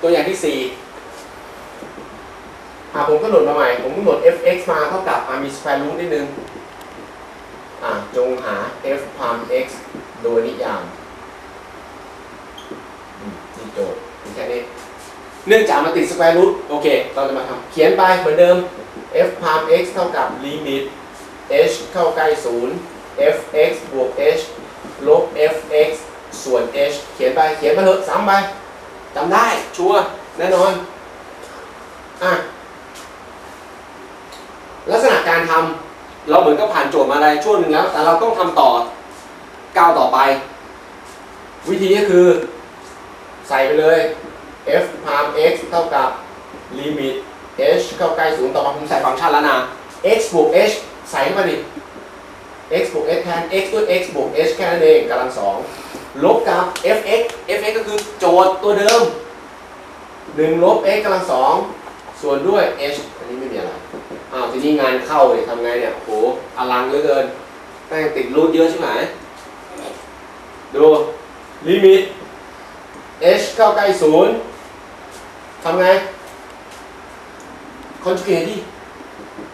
ตัวอย่างที่สี่อ่าผมก็หนดมาใหม่ ผมก็หนด fx มาเท่ากับอ่ามี square root นิดนึง อ่าจงหา f พาม x โดยนิยามอืมนี่โจทย์แค่นี้เนื่องจากมันติด square root โอเค เราจะมาทำเขียนไปเหมือนเดิม f พาม x เท่ากับลิมิต h เข้าใกล้ศูนย์ fx บวก h ลบ fx ส่วน h เขียนไป เขียนมาเถอะซ้ำไป จำได้ชัวร์แน่นอนอะลักษณะการทำเราเหมือนก็ผ่านโจทย์มาอะไรช่วงหนึ่งแล้ว แต่เราต้องทำต่อก้าวต่อไป วิธีก็คือ ใส่ไปเลย f พาม x เท่ากับลิมิต h เข้าใกล้ศูนย์ต่อมาผมใส่ฟังก์ชันแล้วนะ x บวก h ใส่เข้ามาดิ x บวก h แทน x ด้วย x บวก h แค่นั้นเองกำลังสอง ลบกับ fx fx ก็คือโจทย์ตัวเดิม1ลบ x กำลังสองส่วนด้วย h อันนี้ไม่มีอะไรอ้าวทีนี้งานเข้าเลยทำไงเนี่ยโหอลังเหลือเกินแม่งติดรูทเยอะใช่ไหมดูลิมิต h เข้าใกล้ศูนย์ทำไงคอนจูเกตดิ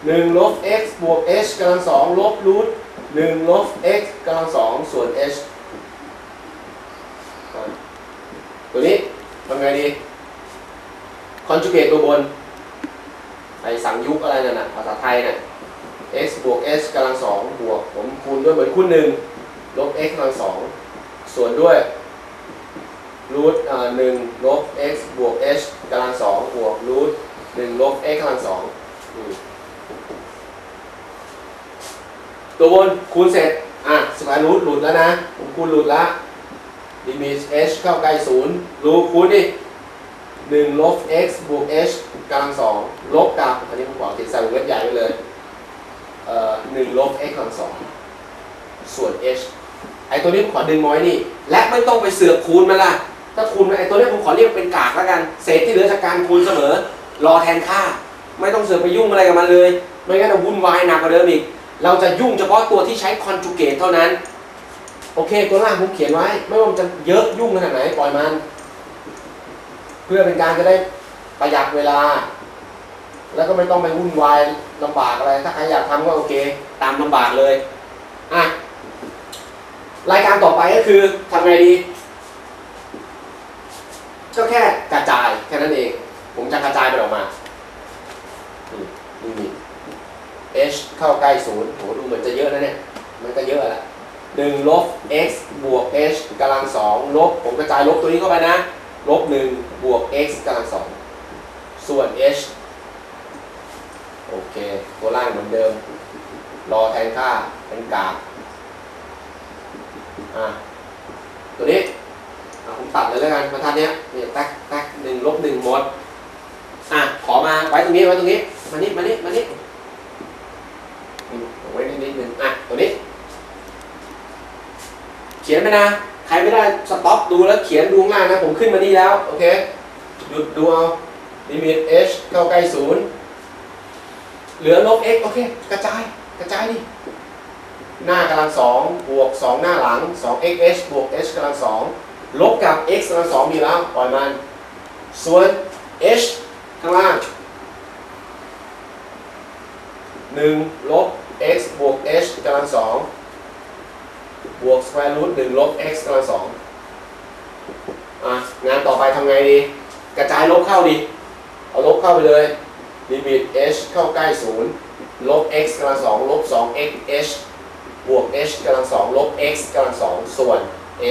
หนึ่งลบ x บวก h กำลังสองลบรูทหนึ่งลบ x กำลังสองส่วน h อะ ตัวนี้ทำไงดีคอนจูเกตตัวบนไอสังยุกอะไรนั่นนะภาษาไทยน่ะ x บวก h กำลังสองบวกผมคูณด้วยเหมือนคูณหนึ่งลบ x กำลังสองส่วนด้วยรูทหนึ่งลบ x บวก h กำลังสองบวกรูทหนึ่งลบ x กำลังสองตัวบนคูณเสร็จ อะสแควร์รูทหลุดแล้วนะผมคูณหลุดละ ลิมิต h เข้าใกล้ศูนย์รูทคูณดิหนึ่งลบ x บวก h กำลังสองลบกับ อันนี้ผมขอเขียนใส่วงเล็บใหญ่ไปเลยเอ่อหนึ่งลบ x กำลังสองส่วน h ไอตัวนี้ผมขอดึงมาไว้นี่ และไม่ต้องไปเสือกคูณมันละถ้าคูณไอตัวนี้ผมขอเรียกเป็นกากแล้วกัน เศษที่เหลือจากการคูณเสมอ รอแทนค่า ไม่ต้องเสือกไปยุ่งอะไรกับมันเลย ไม่งั้นจะวุ่นวายหนักกว่าเดิมอีก เราจะยุ่งเฉพาะตัวที่ใช้คอนจูเกตเท่านั้น โอเค ตัวล่างผมเขียนไว้ ไม่ว่ามันจะเยอะยุ่งขนาดไหนปล่อยมัน เพื่อเป็นการจะได้ประหยัดเวลา แล้วก็ไม่ต้องไปวุ่นวายลำบากอะไร ถ้าใครอยากทำก็โอเค ตามลำบากเลยอะรายการต่อไปก็คือทำไงดีก็แค่กระจายแค่นั้นเอง ผมจะกระจายมันออกมานี่นี่ h เข้าใกล้ศูนย์โหดูเหมือนจะเยอะนะเนี่ย มันก็เยอะแหละ หนึ่งลบ x บวก h กำลังสองลบผมกระจายลบตัวนี้เข้าไปนะ ลบหนึ่งบวก x กำลังสองส่วน h โอเค ตัวล่างเหมือนเดิม รอแทนค่าเป็นกาฟอะตัวนี้ผมตัดเลยแล้วกันบรรทัดเนี้ยนี่แท็กแท็กหนึ่งลบหนึ่งหมดอะขอมาไว้ตรงนี้ไว้ตรงนี้ มานี่มานี่มานี่อืมเอาไว้นิดนิดนึงอะ ตัวนี้ เขียนไปนะ ใครไม่ได้สต็อปดูแล้วเขียนดูข้างล่างนะ ผมขึ้นมานี่แล้ว โอเค หยุดดูเอาลิมิต h เข้าใกล้ศูนย์เหลือลบ x โอเค กระจาย กระจายดิ หน้ากำลังสองบวกสองหน้าหลังสอง x h บวก h กำลังสองลบกับ x กำลังสองมีแล้ว ปล่อยมัน ส่วน h ข้างล่างหนึ่งลบ x บวก h กำลังสอง วก square root หนึ่งลบ x กำลังสองอะงานต่อไปทำไงดี กระจายลบเข้าดิ เอาลบเข้าไปเลย ลิมิต h เข้าใกล้ศูนย์ลบ x กำลังสองลบสอง x h บวก h กำลังสองลบ x กำลังสองส่วน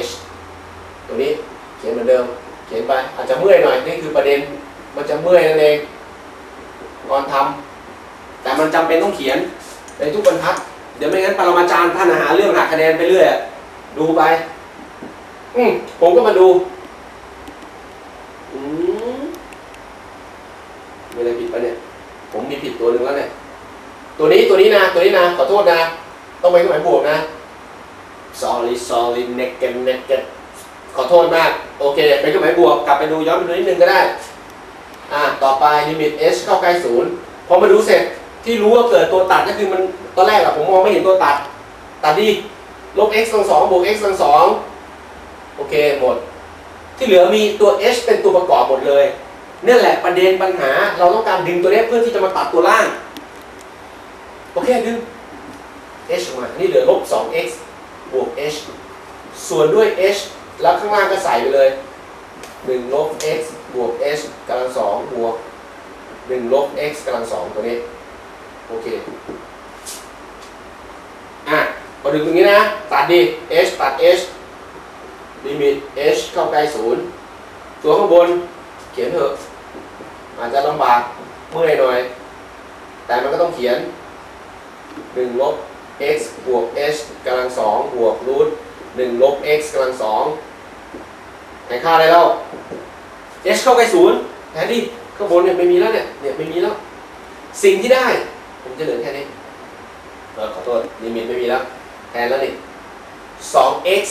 h ตัวนี้เขียนเหมือนเดิม เขียนไป อาจจะเมื่อยหน่อย นี่คือประเด็น มันจะเมื่อยนั่นเองก่อนทำแต่มันจำเป็นต้องเขียนในทุกบรรทัด เดี๋ยวไม่งั้นปรมาจารย์ท่านหาเรื่องหักคะแนนไปเรื่อยอะดูไป อืมผมก็มาดูอืมมีอะไรผิดปะเนี่ย ผมมีผิดตัวหนึ่งแล้วเนี่ย ตัวนี้ตัวนี้นะ ตัวนี้นะ ขอโทษนะ ต้องไปเครื่องหมายบวกนะ sorry sorry naked naked ขอโทษมาก โอเคเป็นเครื่องหมายบวก กลับไปดูย้อนไปดูนิดนึงก็ได้ อ่า ต่อไปลิมิต h เข้าใกล้ศูนย์พอมาดูเสร็จ ที่รู้ว่าเกิดตัวตัดก็คือมันตอนแรกอะผมมองไม่เห็นตัวตัด ตัดดิลบ x กำลังสองบวก x กำลังสองโอเคหมด ที่เหลือมีตัว h เป็นตัวประกอบหมดเลยเนี่ยแหละประเด็นปัญหา เราต้องการดึงตัวเนี้เพื่อที่จะมาตัดตัวล่าง โอเคดึง h ออกมานี่เหลือลบ 2x บวก h ส่วนด้วย h แล้วข้างล่างก็ใส่ไปเลย 1 ลบ x บวก h กำลังสองบวก 1 ลบ x กำลังสองตัวนี้ โอเค อะพอดึงตรงนี้นะ ตัดดิ h ตัด h ลิมิต h เข้าใกล้ศูนย์ตัวข้างบน เขียนเถอะ อาจจะลำบากเมื่อยหน่อย แต่มันก็ต้องเขียน1ลบ x บวก h กำลังสองบวกรูท1ลบ x กำลังสองไหนค่าอะไรแล้ว h เข้าใกล้ศูนย์แทนที่ข้างบนเนี่ยไม่มีแล้วเนี่ยเนี่ยไม่มีแล้ว สิ่งที่ได้ ผมจะเหลือแค่นี้เออขอโทษลิมิตไม่มีแล้วแทนแล้วนี่ 2x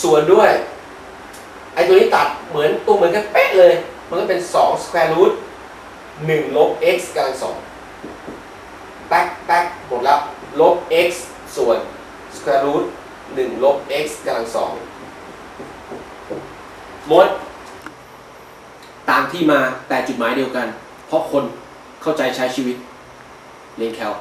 ส่วนด้วย ไอตัวนี้ตัดเหมือนตัวเหมือนกันเป๊ะเลย มันก็เป็น 2 square root 1ลบ x กำลังสองแป๊กแป๊กหมดแล้ว ลบ x ส่วน square root 1ลบ x กำลังสองหมดตามที่มาแต่จุดหมายเดียวกัน เพราะคนเข้าใจใช้ชีวิต เรียนแคล